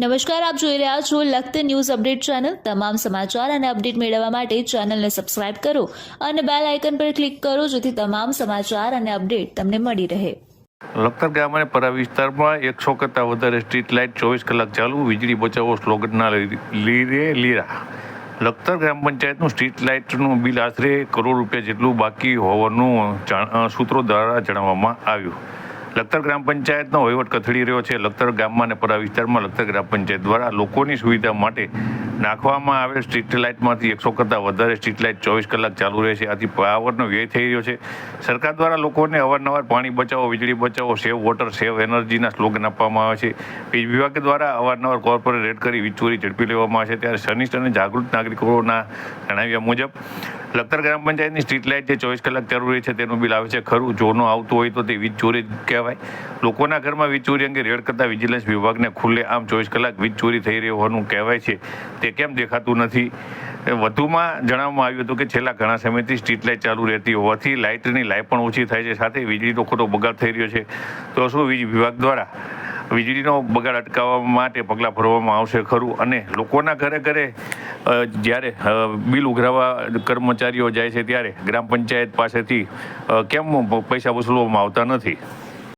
નમસ્કાર, આપ જોઈ રહ્યા છો લખત ન્યૂઝ અપડેટ ચેનલ. તમામ સમાચાર અને અપડેટ મેળવવા માટે ચેનલને સબસ્ક્રાઇબ કરો અને બેલ આઇકન પર ક્લિક કરો જેથી તમામ સમાચાર અને અપડેટ તમને મળી રહે. લખતર ગામ અને પરા વિસ્તારમાં એકસો કરતાં વધારે સ્ટ્રીટ લાઇટ ચોવીસ કલાક ચાલુ, વીજળી બચાવો સ્લોગનના લીરે લીરા. લખતર ગ્રામ પંચાયતનું સ્ટ્રીટ લાઇટનું બિલ આશરે કરોડ રૂપિયા જેટલું બાકી હોવાનું સૂત્રો દ્વારા જણાવવામાં આવ્યું. લખતર ગ્રામ પંચાયતનો વહીવટ કથળી રહ્યો છે. લખતર ગામમાં અને પરા વિસ્તારમાં લખતર ગ્રામ પંચાયત દ્વારા લોકોની સુવિધા માટે નાખવામાં આવેલ સ્ટ્રીટ લાઇટમાંથી એકસો કરતાં વધારે સ્ટ્રીટ લાઇટ ચોવીસ કલાક ચાલુ રહે છે. આથી પાવરનો વ્યય થઈ રહ્યો છે. સરકાર દ્વારા લોકોને અવારનવાર પાણી બચાવો, વીજળી બચાવો, સેવ વોટર સેવ, એનર્જીના સ્લોગન આપવામાં આવે છે. વીજ વિભાગ દ્વારા અવારનવાર કોર્પોરેટ રેડ કરી વીજ ચોરી ઝડપી લેવામાં આવે છે. ત્યારે સનિષ્ઠ અને જાગૃત નાગરિકોના જણાવ્યા મુજબ, લખતર ગ્રામ પંચાયતની સ્ટ્રીટ લાઇટ જે ચોવીસ કલાક ચાલુ રહી છે તેનું બિલ આવે છે. ખરું, જો ન આવતું હોય તો તે વીજ ચોરી કહેવાય. લોકોના ઘરમાં વીજ ચોરી અંગે રેડ કરતા વિજિલન્સ વિભાગને ખુલ્લે આમ ચોવીસ કલાક વીજ ચોરી થઈ રહી હોવાનું કહેવાય છે. તે કેમ દેખાતું નથી? વધુમાં જણાવવામાં આવ્યું હતું કે છેલ્લા ઘણા સમયથી સ્ટ્રીટ લાઇટ ચાલુ રહેતી હોવાથી લાઇટની લાઇટ પણ ઓછી થાય છે. સાથે વીજળીનો ખોટો બગાડ થઈ રહ્યો છે. તો શું વીજ વિભાગ દ્વારા વીજળીનો બગાડ અટકાવવા માટે પગલાં ભરવામાં આવશે ખરું? અને લોકોના ઘરે ઘરે જ્યારે બિલ ઉઘરાવા કર્મચારીઓ જાય છે ત્યારે ગ્રામ પંચાયત પાસેથી કેમ પૈસા વસૂલવામાં આવતા નથી?